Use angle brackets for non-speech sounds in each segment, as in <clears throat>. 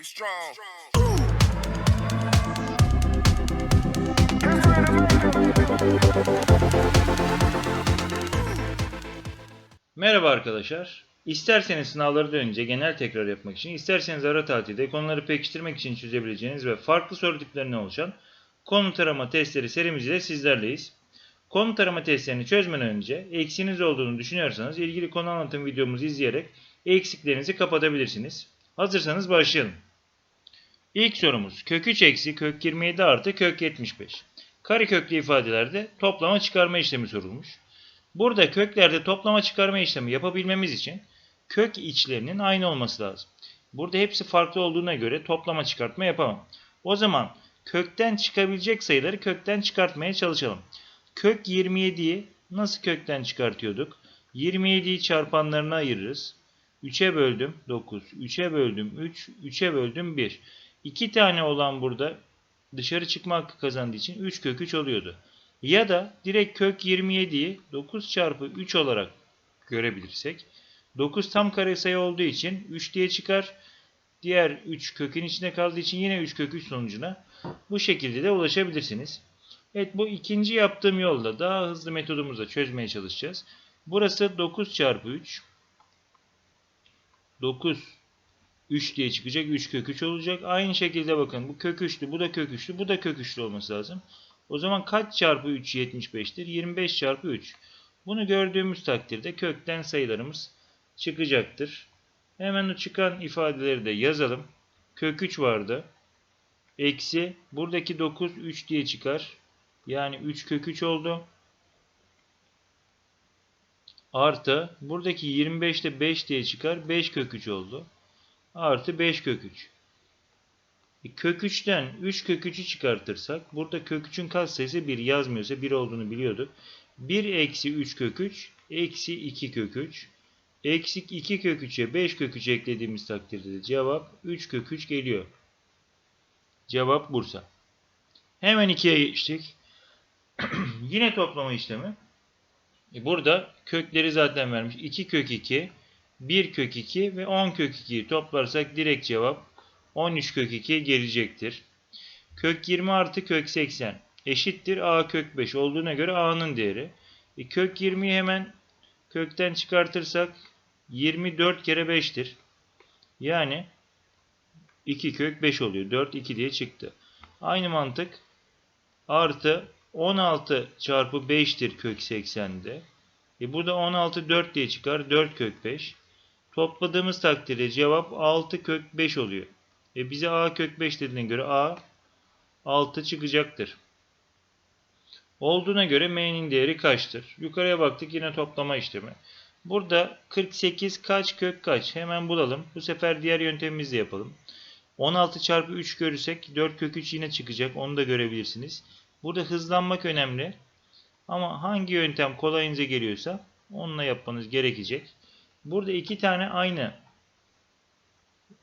Get strong. Merhaba arkadaşlar. İsterseniz sınavları önce genel tekrar yapmak için, isterseniz ara tatilde konuları pekiştirmek için çözebileceğiniz ve farklı soru tiplerine oluşan konu tarama testleri serimiz ile sizlerleyiz. Konu tarama testlerini çözmeden önce eksiğiniz olduğunu düşünüyorsanız ilgili konu anlatım videomuzu izleyerek eksiklerinizi kapatabilirsiniz. Hazırsanız başlayalım. İlk sorumuz kök 3 eksi kök 27 artı kök 75. Kareköklü ifadelerde toplama çıkarma işlemi sorulmuş. Burada köklerde toplama çıkarma işlemi yapabilmemiz için kök içlerinin aynı olması lazım. Burada hepsi farklı olduğuna göre toplama çıkartma yapamam. O zaman kökten çıkabilecek sayıları kökten çıkartmaya çalışalım. Kök 27'yi nasıl kökten çıkartıyorduk? 27'yi çarpanlarına ayırırız. 3'e böldüm 9, 3'e böldüm 3, 3'e böldüm 1. 2 tane olan burada dışarı çıkma hakkı kazandığı için 3 kök 3 oluyordu. Ya da direkt kök 27'yi 9 çarpı 3 olarak görebilirsek 9 tam kare sayı olduğu için 3 diye çıkar. Diğer 3 kökün içinde kaldığı için yine 3 kök 3 sonucuna bu şekilde de ulaşabilirsiniz. Evet bu ikinci yaptığım yolda daha hızlı metodumuzla çözmeye çalışacağız. Burası 9 çarpı 3. 9 3 diye çıkacak. 3 kök 3 olacak. Aynı şekilde bakın bu kök 3'lü, bu da kök 3'lü, bu da kök 3'lü olması lazım. O zaman kaç çarpı 3 75'tir? 25 çarpı 3. Bunu gördüğümüz takdirde kökten sayılarımız çıkacaktır. Hemen o çıkan ifadeleri de yazalım. Kök 3 vardı. Eksi buradaki 9 3 diye çıkar. Yani 3 kök 3 oldu. Artı buradaki 25 de 5 diye çıkar. 5 kök 3 oldu. Artı 5 kök 3. E, Kök 3'ten 3 kök 3'ü çıkartırsak burada kök 3'ün katsayısı 1 yazmıyorsa 1 olduğunu biliyorduk. 1 eksi 3 kök 3 eksi 2 kök 3 eksik 2 kök 3'e 5 kök 3 eklediğimiz takdirde de cevap 3 kök 3 geliyor. Cevap Bursa. Hemen 2'ye geçtik. <clears throat> Yine toplama işlemi. E, Burada kökleri zaten vermiş. 2 kök 2, 1 kök 2 ve 10 kök 2'yi toplarsak direkt cevap 13 kök 2 gelecektir. Kök 20 artı kök 80 eşittir a kök 5 olduğuna göre a'nın değeri. E, kök 20'yi hemen kökten çıkartırsak 24 kere 5'tir. Yani 2 kök 5 oluyor. 4 2 diye çıktı. Aynı mantık artı 16 çarpı 5'tir kök 80'de. E burada 16 4 diye çıkar. 4 kök 5. Topladığımız takdirde cevap 6 kök 5 oluyor. E bize a kök 5 dediğine göre a 6 çıkacaktır. Olduğuna göre m'nin değeri kaçtır? Yukarıya baktık yine toplama işlemi. Burada 48 kaç kök kaç? Hemen bulalım. Bu sefer diğer yöntemimizle yapalım. 16 çarpı 3 görürsek 4 kök 3 yine çıkacak. Onu da görebilirsiniz. Burada hızlanmak önemli. Ama hangi yöntem kolayınıza geliyorsa onunla yapmanız gerekecek. Burada iki tane aynı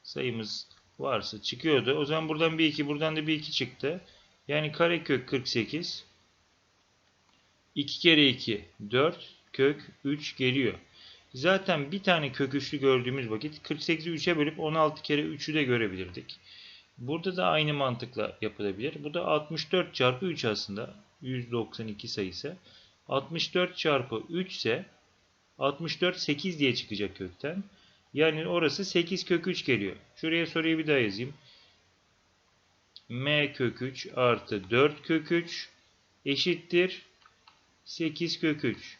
sayımız varsa çıkıyordu. O zaman buradan bir 2, buradan da bir 2 çıktı. Yani karekök 48. 2 kere 2 4 kök 3 geliyor. Zaten bir tane kök 3'lü gördüğümüz vakit 48'i 3'e bölüp 16 kere 3'ü de görebilirdik. Burada da aynı mantıkla yapılabilir. Bu da 64 çarpı 3 aslında. 192 sayısı. 64 çarpı 3 ise 64 8 diye çıkacak kökten. Yani orası 8 kök 3 geliyor. Şuraya soruyu bir daha yazayım. m kök 3 artı 4 kök 3 eşittir 8 kök 3.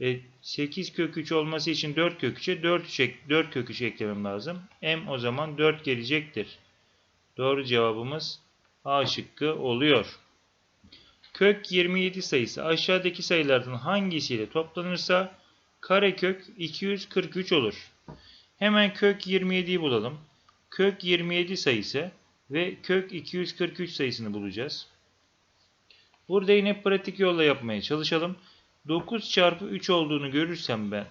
E, 8 kök 3 olması için 4 kök 3'e 4, 4 kök 3 eklemem lazım. M o zaman 4 gelecektir. Doğru cevabımız A şıkkı oluyor. Kök 27 sayısı aşağıdaki sayılardan hangisiyle toplanırsa karekök 243 olur. Hemen kök 27'yi bulalım. Kök 27 sayısı ve kök 243 sayısını bulacağız. Burada yine pratik yolla yapmaya çalışalım. 9 çarpı 3 olduğunu görürsem ben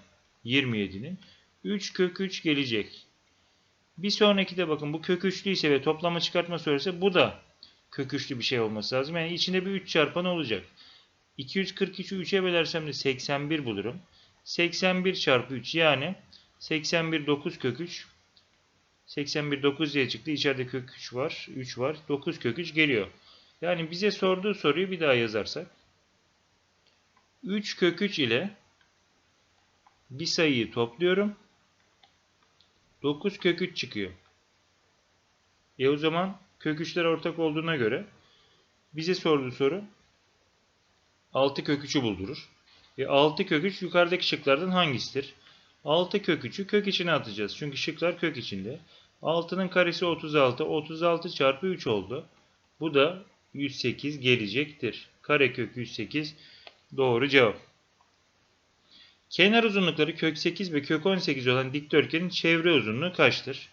27'nin 3 kök 3 gelecek. Bir sonraki de bakın bu kök 3'lü ise ve toplama çıkartma sonrası bu da kök 3'lü bir şey olması lazım. Yani içinde bir 3 çarpan olacak. 243'ü 3'e bölersem de 81 bulurum. 81 çarpı 3 yani 81 9 kök 3 81 9 diye çıktı. İçeride kök 3 var. 3 var. 9 kök 3 geliyor. Yani bize sorduğu soruyu bir daha yazarsak. 3 kök 3 ile bir sayıyı topluyorum. 9 kök 3 çıkıyor. E o zaman kök 3'ler ortak olduğuna göre bize sorduğu soru 6 kök 3'ü buldurur. E 6 kök 3 yukarıdaki şıklardan hangisidir? 6 kök 3'ü kök içine atacağız. Çünkü şıklar kök içinde. 6'nın karesi 36. 36 çarpı 3 oldu. Bu da 108 gelecektir. Karekök 108 doğru cevap. Kenar uzunlukları kök 8 ve kök 18 olan dikdörtgenin çevre uzunluğu kaçtır?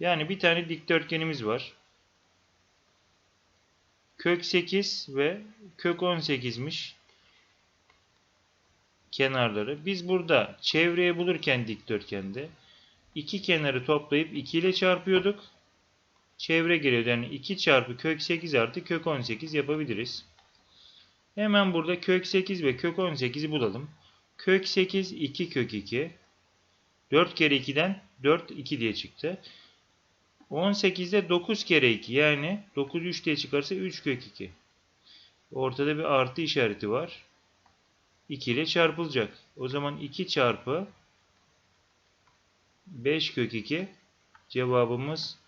Yani bir tane dikdörtgenimiz var. Kök 8 ve kök 18'miş kenarları. Biz burada çevreye bulurken dikdörtgende iki kenarı toplayıp 2 ile çarpıyorduk. Çevre geliyordu. Yani 2 çarpı kök 8 artı kök 18 yapabiliriz. Hemen burada kök 8 ve kök 18'i bulalım. Kök 8 2 kök 2. 4 kere 2'den 4 2 diye çıktı. 18'de 9 kere 2 yani 9 3 diye çıkarsa 3 kök 2. Ortada bir artı işareti var. 2 ile çarpılacak. O zaman 2 çarpı 5 kök 2 cevabımız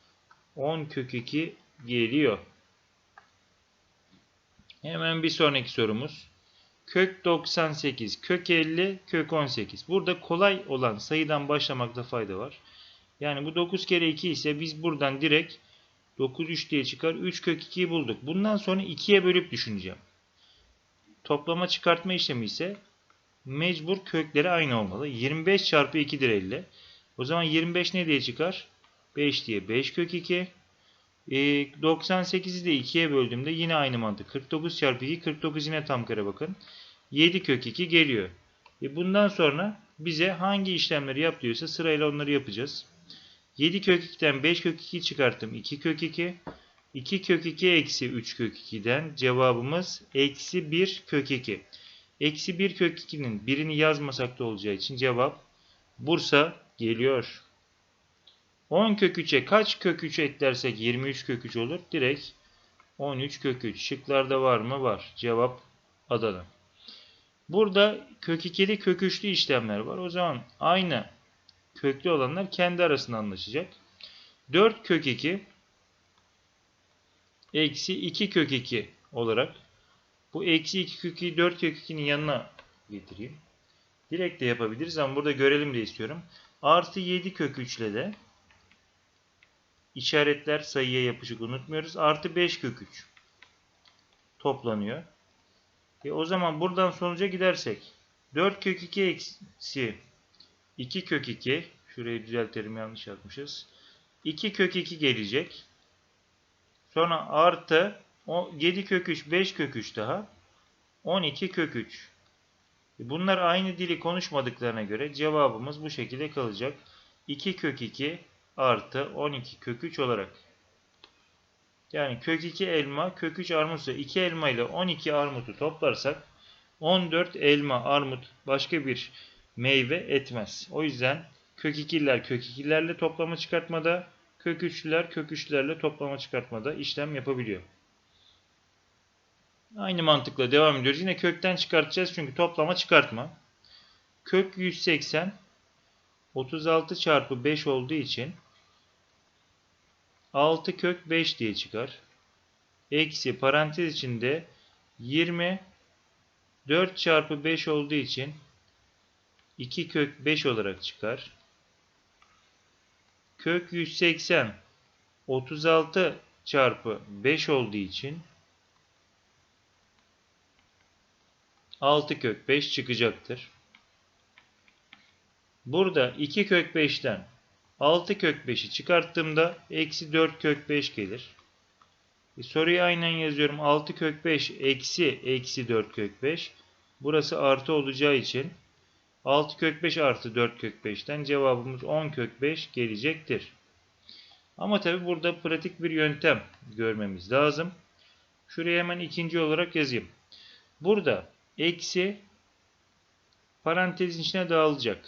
10 kök 2 geliyor. Hemen bir sonraki sorumuz. Kök 98, kök 50, kök 18. Burada kolay olan sayıdan başlamakta fayda var. Yani bu 9 kere 2 ise biz buradan direkt 9 3 diye çıkar. 3 kök 2'yi bulduk. Bundan sonra 2'ye bölüp düşüneceğim. Toplama çıkartma işlemi ise mecbur kökleri aynı olmalı. 25 çarpı 2'dir 50. O zaman 25 ne diye çıkar? 5 diye 5 kök 2. E, 98'i de 2'ye böldüğümde yine aynı mantık. 49 çarpı 2 49 yine tam kare bakın. 7 kök 2 geliyor. E, bundan sonra bize hangi işlemleri yap diyorsa sırayla onları yapacağız. 7 kök 2'den 5 kök 2 çıkarttım. 2 kök 2. 2 kök 2 eksi 3 kök 2'den cevabımız eksi 1 kök 2. Eksi 1 kök 2'nin birini yazmasak da olacağı için cevap Bursa geliyor. 10 kök 3'e kaç kök 3 eklersek 23 kök 3 olur? Direkt 13 kök 3. Şıklarda var mı? Var. Cevap Adana. Burada kök 2'li kök 3'lü işlemler var. O zaman aynı köklü olanlar kendi arasında anlaşacak. 4 kök 2 eksi 2 kök 2 olarak bu eksi 2 kök 2'yi 4 kök 2'nin yanına getireyim. Direkt de yapabiliriz ama burada görelim de istiyorum. Artı 7 kök 3 ile de işaretler sayıya yapışık unutmuyoruz. Artı 5 kök 3 toplanıyor. E o zaman buradan sonuca gidersek 4 kök 2 eksi 2 kök 2 şurayı düzeltelim yanlış yapmışız. 2 kök 2 gelecek. Sonra artı 7 kök 3 5 kök 3 daha 12 kök 3. E, bunlar aynı dili konuşmadıklarına göre cevabımız bu şekilde kalacak. 2 kök 2 artı 12 kök 3 olarak. Yani kök 2 elma, kök 3 armutsa 2 elma ile 12 armutu toplarsak 14 elma, armut başka bir meyve etmez. O yüzden kök 2'ler kök 2'lerle toplama çıkartmada, kök 3'lüler kök 3'lerle toplama çıkartmada işlem yapabiliyor. Aynı mantıkla devam ediyoruz. Yine kökten çıkartacağız çünkü toplama çıkartma. Kök 180 36 çarpı 5 olduğu için 6 kök 5 diye çıkar. Eksi parantez içinde 20 4 çarpı 5 olduğu için 2 kök 5 olarak çıkar. Kök 180 36 çarpı 5 olduğu için 6 kök 5 çıkacaktır. Burada 2 kök 5'ten 6 kök 5'i çıkarttığımda eksi 4 kök 5 gelir. E, soruyu aynen yazıyorum. 6 kök 5 eksi eksi 4 kök 5. Burası artı olacağı için 6 kök 5 artı 4 kök 5'ten cevabımız 10 kök 5 gelecektir. Ama tabi burada pratik bir yöntem görmemiz lazım. Şuraya hemen ikinci olarak yazayım. Burada eksi parantezin içine dağılacak.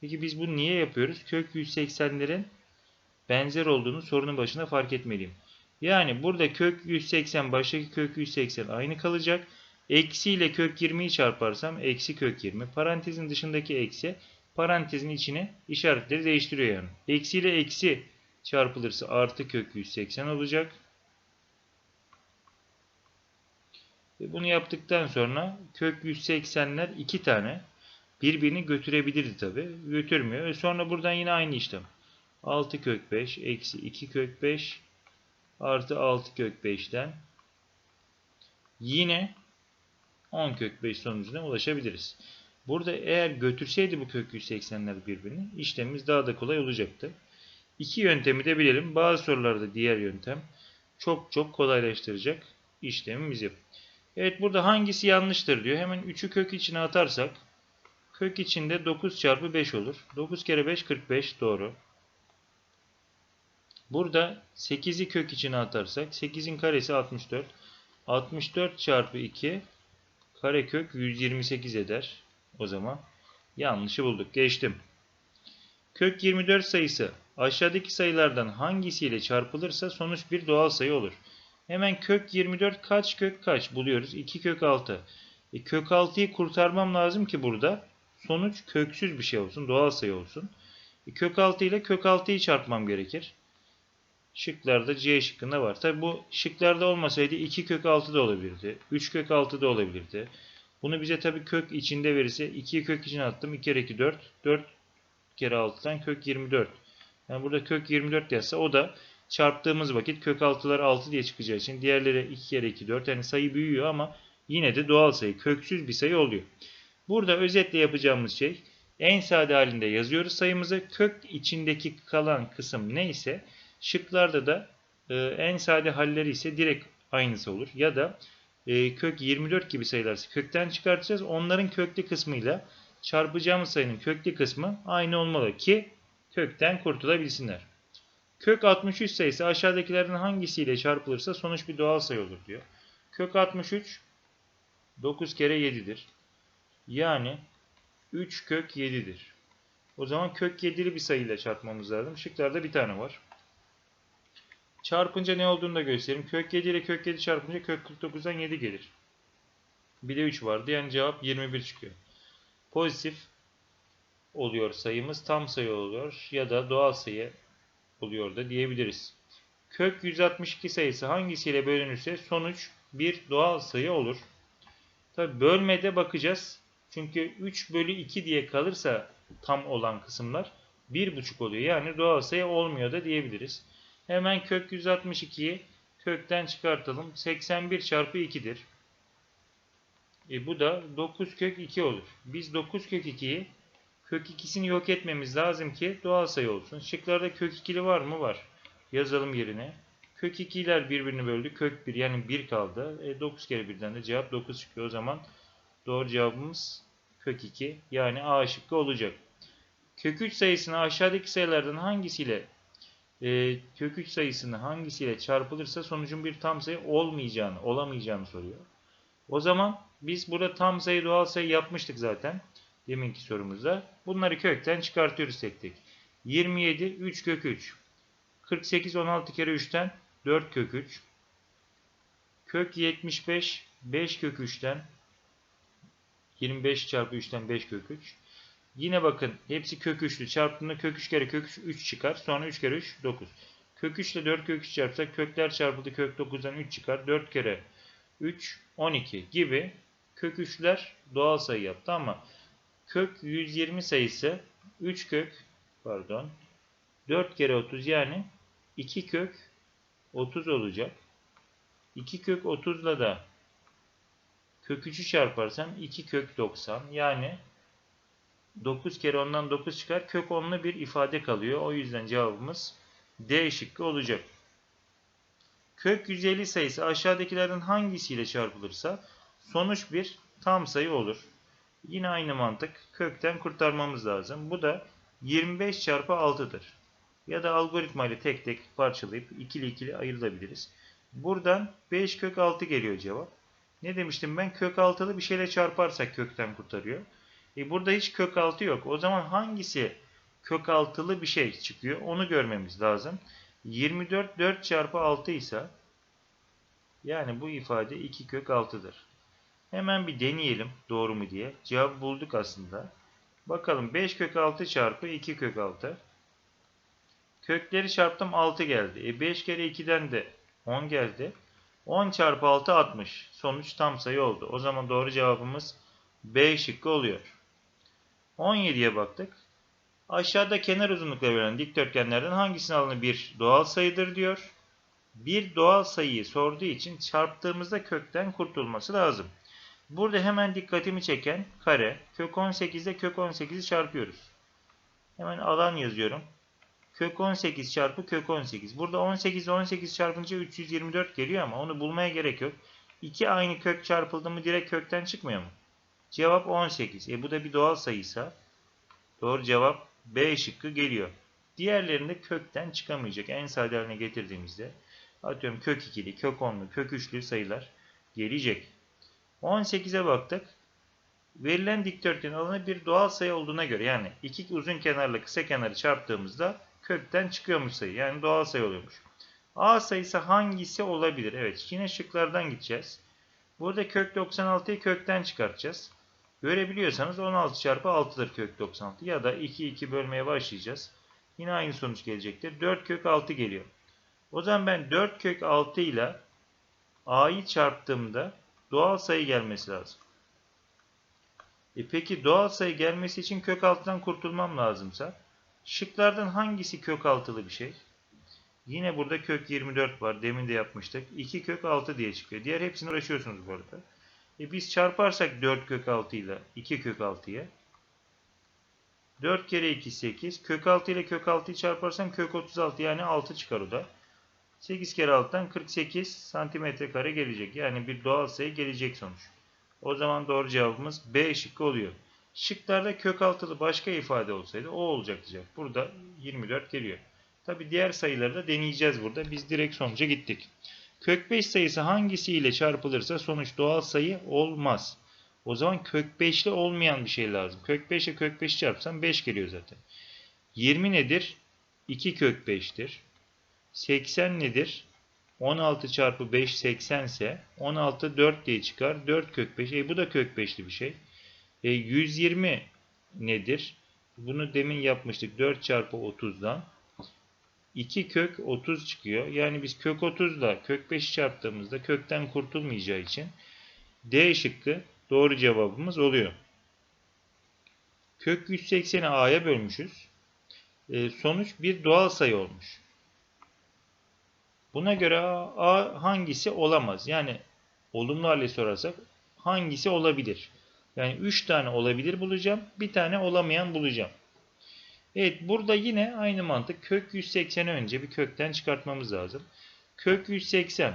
Peki biz bunu niye yapıyoruz? Kök 180'lerin benzer olduğunu sorunun başında fark etmeliyim. Yani burada kök 180 baştaki kök 180 aynı kalacak. Eksi ile kök 20'yi çarparsam eksi kök 20. Parantezin dışındaki eksi parantezin içine işaretleri değiştiriyor yani. Eksi ile eksi çarpılırsa artı kök 180 olacak. Ve bunu yaptıktan sonra kök 180'ler iki tane birbirini götürebilirdi tabi. Götürmüyor. E sonra buradan yine aynı işlem. 6 kök 5 eksi 2 kök 5 artı 6 kök 5'ten yine 10 kök 5 sonucuna ulaşabiliriz. Burada eğer götürseydi bu kök 180'ler birbirini işlemimiz daha da kolay olacaktı. İki yöntemi de bilelim. Bazı sorularda diğer yöntem çok çok kolaylaştıracak işlemimizi. Evet burada hangisi yanlıştır diyor. Hemen 3'ü kök içine atarsak kök içinde 9 çarpı 5 olur. 9 kere 5 45 doğru. Burada 8'i kök içine atarsak 8'in karesi 64. 64 çarpı 2 karekök 128 eder. O zaman yanlışı bulduk. Geçtim. Kök 24 sayısı aşağıdaki sayılardan hangisiyle çarpılırsa sonuç bir doğal sayı olur. Hemen kök 24 kaç kök kaç buluyoruz. 2 kök 6. E, kök 6'yı kurtarmam lazım ki burada sonuç köksüz bir şey olsun. Doğal sayı olsun. E, kök 6 ile kök 6'yı çarpmam gerekir. Şıklarda C şıkkında var. Tabi bu şıklarda olmasaydı 2 kök 6 da olabilirdi. 3 kök 6 da olabilirdi. Bunu bize tabi kök içinde verirse 2'yi kök içine attım. 2 kere 2 4. 4 kere 6'dan kök 24. Yani burada kök 24 yazsa o da çarptığımız vakit kök 6'lar 6 diye çıkacağı için diğerleri 2 kere 2 4. Yani sayı büyüyor ama yine de doğal sayı. Köksüz bir sayı oluyor. Burada özetle yapacağımız şey en sade halinde yazıyoruz sayımızı. Kök içindeki kalan kısım neyse şıklarda da e, en sade halleri ise direkt aynısı olur. Ya da e, kök 24 gibi sayılarsa kökten çıkartacağız. Onların köklü kısmıyla çarpacağımız sayının köklü kısmı aynı olmalı ki kökten kurtulabilsinler. Kök 63 sayısı aşağıdakilerden hangisiyle çarpılırsa sonuç bir doğal sayı olur diyor. Kök 63 9 kere 7'dir. Yani 3 kök 7'dir. O zaman kök 7'li bir sayıyla çarpmamız lazım. Şıklarda bir tane var. Çarpınca ne olduğunu da göstereyim. Kök 7 ile kök 7 çarpınca kök 49'dan 7 gelir. Bir de 3 vardı. Yani cevap 21 çıkıyor. Pozitif oluyor sayımız. Tam sayı oluyor. Ya da doğal sayı oluyor da diyebiliriz. Kök 162 sayısı hangisiyle bölünürse sonuç bir doğal sayı olur. Tabi bölmede bakacağız. Çünkü 3 bölü 2 diye kalırsa tam olan kısımlar 1,5 oluyor. Yani doğal sayı olmuyor da diyebiliriz. Hemen kök 162'yi kökten çıkartalım. 81 çarpı 2'dir. E bu da 9 kök 2 olur. Biz 9 kök 2'yi kök 2'sini yok etmemiz lazım ki doğal sayı olsun. Şıklarda kök 2'li var mı? Var. Yazalım yerine. Kök 2'ler birbirini böldü. Kök 1 yani 1 kaldı. E 9 kere 1'den de cevap 9 çıkıyor. O zaman doğru cevabımız kök 2 yani A şıkkı olacak. Kök 3 sayısını aşağıdaki sayılardan hangisiyle e, kök 3 sayısını hangisiyle çarpılırsa sonucun bir tam sayı olmayacağını, olamayacağını soruyor. O zaman biz burada tam sayı doğal sayı yapmıştık zaten deminki sorumuzda. Bunları kökten çıkartıyoruz tek tek. 27 3 kök 3. 48 16 kere 3'ten 4 kök 3. Kök 75 5 kök 3'ten 25 çarpı 3'ten 5 kök 3. Yine bakın hepsi kök 3'lü çarptığında kök 3 kere kök 3 3 çıkar. Sonra 3 kere 3 9. Kök 3 ile 4 kök 3 çarpsak kökler çarpıldı kök 9'dan 3 çıkar. 4 kere 3 12 gibi kök 3'ler doğal sayı yaptı ama kök 120 sayısı 3 kök pardon 4 kere 30 yani 2 kök 30 olacak. 2 kök 30 ile da kök 3'ü çarparsam 2 kök 90 yani 9 kere ondan 9 çıkar. Kök 10'lu bir ifade kalıyor. O yüzden cevabımız D şıkkı olacak. Kök 150 sayısı aşağıdakilerden hangisiyle çarpılırsa sonuç bir tam sayı olur. Yine aynı mantık. Kökten kurtarmamız lazım. Bu da 25 çarpı 6'dır. Ya da algoritma ile tek tek parçalayıp ikili ikili ayırabiliriz. Buradan 5 kök 6 geliyor cevap. Ne demiştim ben? Kök 6'lı bir şeyle çarparsak kökten kurtarıyor. E burada hiç kök 6 yok. O zaman hangisi kök altılı bir şey çıkıyor. Onu görmemiz lazım. 24 4 çarpı 6 ise yani bu ifade 2 kök 6'dır. Hemen bir deneyelim doğru mu diye. Cevabı bulduk aslında. Bakalım 5 kök 6 çarpı 2 kök 6. Kökleri çarptım 6 geldi. E 5 kere 2'den de 10 geldi. 10 çarpı 6 60. Sonuç tam sayı oldu. O zaman doğru cevabımız B şıkkı oluyor. 17'ye baktık. Aşağıda kenar uzunlukları verilen dikdörtgenlerden hangisinin alanı bir doğal sayıdır diyor. Bir doğal sayıyı sorduğu için çarptığımızda kökten kurtulması lazım. Burada hemen dikkatimi çeken kare. Kök 18 ile kök 18'i çarpıyoruz. Hemen alan yazıyorum. Kök 18 çarpı kök 18. Burada 18 ile 18 çarpınca 324 geliyor ama onu bulmaya gerek yok. İki aynı kök çarpıldı mı direkt kökten çıkmıyor mu? Cevap 18. E bu da bir doğal sayıysa doğru cevap B şıkkı geliyor. Diğerlerinde kökten çıkamayacak. En sade haline getirdiğimizde atıyorum kök 2'li, kök 10'lu, kök 3'lü sayılar gelecek. 18'e baktık. Verilen dikdörtgen alanı bir doğal sayı olduğuna göre yani iki uzun kenarla kısa kenarı çarptığımızda kökten çıkıyormuş sayı. Yani doğal sayı oluyormuş. A sayısı hangisi olabilir? Evet yine şıklardan gideceğiz. Burada kök 96'yı kökten çıkartacağız. Görebiliyorsanız 16 çarpı 6'dır kök 96 ya da 2 2 bölmeye başlayacağız. Yine aynı sonuç gelecektir. 4 kök 6 geliyor. O zaman ben 4 kök 6 ile A'yı çarptığımda doğal sayı gelmesi lazım. E peki doğal sayı gelmesi için kök 6'dan kurtulmam lazımsa şıklardan hangisi kök 6'lı bir şey? Yine burada kök 24 var. Demin de yapmıştık. 2 kök 6 diye çıkıyor. Diğer hepsini uğraşıyorsunuz bu arada. E biz çarparsak 4 kök 6 ile 2 kök 6'ya 4 kere 2 8. Kök 6 ile kök 6'yı çarparsam kök 36 yani 6 çıkar o da. 8 kere 6'dan 48 santimetre kare gelecek. Yani bir doğal sayı gelecek sonuç. O zaman doğru cevabımız B şıkkı oluyor. Şıklarda kök altılı başka ifade olsaydı o olacaktı. Burada 24 geliyor. Tabi diğer sayıları da deneyeceğiz burada. Biz direkt sonuca gittik. Kök 5 sayısı hangisiyle çarpılırsa sonuç doğal sayı olmaz. O zaman kök 5'li olmayan bir şey lazım. Kök 5 ile kök 5 çarpsam 5 geliyor zaten. 20 nedir? 2 kök 5'tir. 80 nedir? 16 çarpı 5 80 ise 16 4 diye çıkar. 4 kök 5. E bu da kök 5'li bir şey. E 120 nedir? Bunu demin yapmıştık. 4 çarpı 30'dan. 2 kök 30 çıkıyor. Yani biz kök 30 ile kök 5 çarptığımızda kökten kurtulmayacağı için D şıkkı doğru cevabımız oluyor. Kök 180'i A'ya bölmüşüz. E, sonuç bir doğal sayı olmuş. Buna göre A hangisi olamaz? Yani olumlu hale sorarsak hangisi olabilir? Yani 3 tane olabilir bulacağım. Bir tane olamayan bulacağım. Evet burada yine aynı mantık. Kök 180'i önce bir kökten çıkartmamız lazım. Kök 180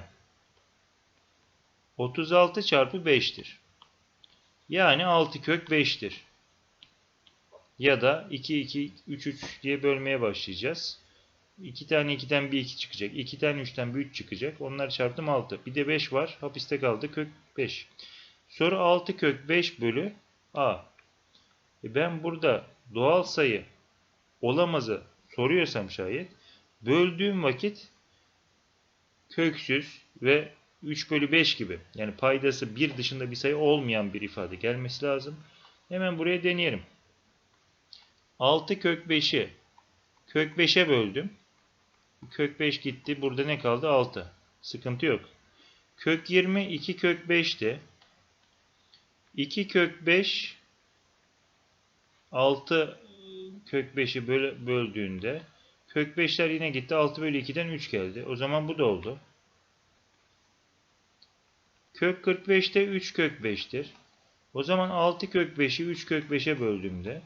36 çarpı 5'tir. Yani 6 kök 5'tir. Ya da 2 2 3 3 diye bölmeye başlayacağız. 2 tane 2'den bir 2 çıkacak. 2 tane 3'ten bir 3 çıkacak. Onlar çarptım 6. Bir de 5 var. Hapiste kaldı. Kök 5. Soru 6 kök 5 bölü A. E ben burada doğal sayı olamazı soruyorsam şayet böldüğüm vakit köksüz ve 3 bölü 5 gibi yani paydası 1 dışında bir sayı olmayan bir ifade gelmesi lazım. Hemen buraya deneyelim. 6 kök 5'i kök 5'e böldüm. Kök 5 gitti. Burada ne kaldı? 6. Sıkıntı yok. Kök 20 2 kök 5'ti. 2 kök 5 6 kök 5'i böl böldüğünde kök 5'ler yine gitti. 6 bölü 2'den 3 geldi. O zaman bu da oldu. Kök 45'te 3 kök 5'tir. O zaman 6 kök 5'i 3 kök 5'e böldüğümde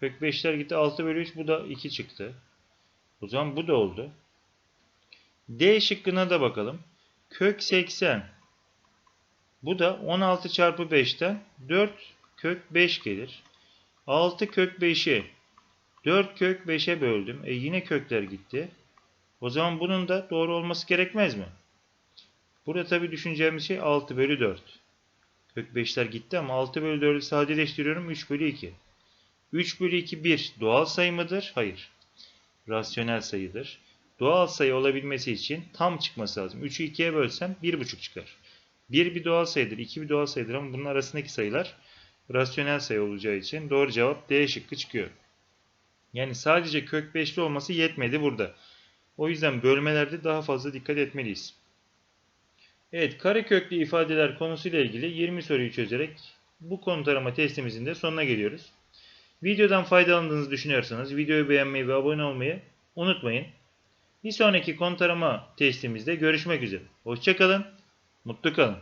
kök 5'ler gitti. 6 bölü 3 bu da 2 çıktı. O zaman bu da oldu. D şıkkına da bakalım. Kök 80. Bu da 16 çarpı 5'ten 4 kök 5 gelir. 6 kök 5'i 4 kök 5'e böldüm. E yine kökler gitti. O zaman bunun da doğru olması gerekmez mi? Burada tabi düşüneceğimiz şey 6 bölü 4. Kök 5'ler gitti ama 6 bölü 4'ü sadeleştiriyorum 3 bölü 2. 3 bölü 2 1 doğal sayı mıdır? Hayır. Rasyonel sayıdır. Doğal sayı olabilmesi için tam çıkması lazım. 3'ü 2'ye bölsem 1,5 çıkar. 1 bir doğal sayıdır, 2 bir doğal sayıdır ama bunun arasındaki sayılar rasyonel sayı olacağı için doğru cevap D şıkkı çıkıyor. Yani sadece kök 5'li olması yetmedi burada. O yüzden bölmelerde daha fazla dikkat etmeliyiz. Evet, kareköklü ifadeler konusuyla ilgili 20 soruyu çözerek bu konu tarama testimizin de sonuna geliyoruz. Videodan faydalandığınızı düşünüyorsanız videoyu beğenmeyi ve abone olmayı unutmayın. Bir sonraki konu tarama testimizde görüşmek üzere. Hoşçakalın, mutlu kalın.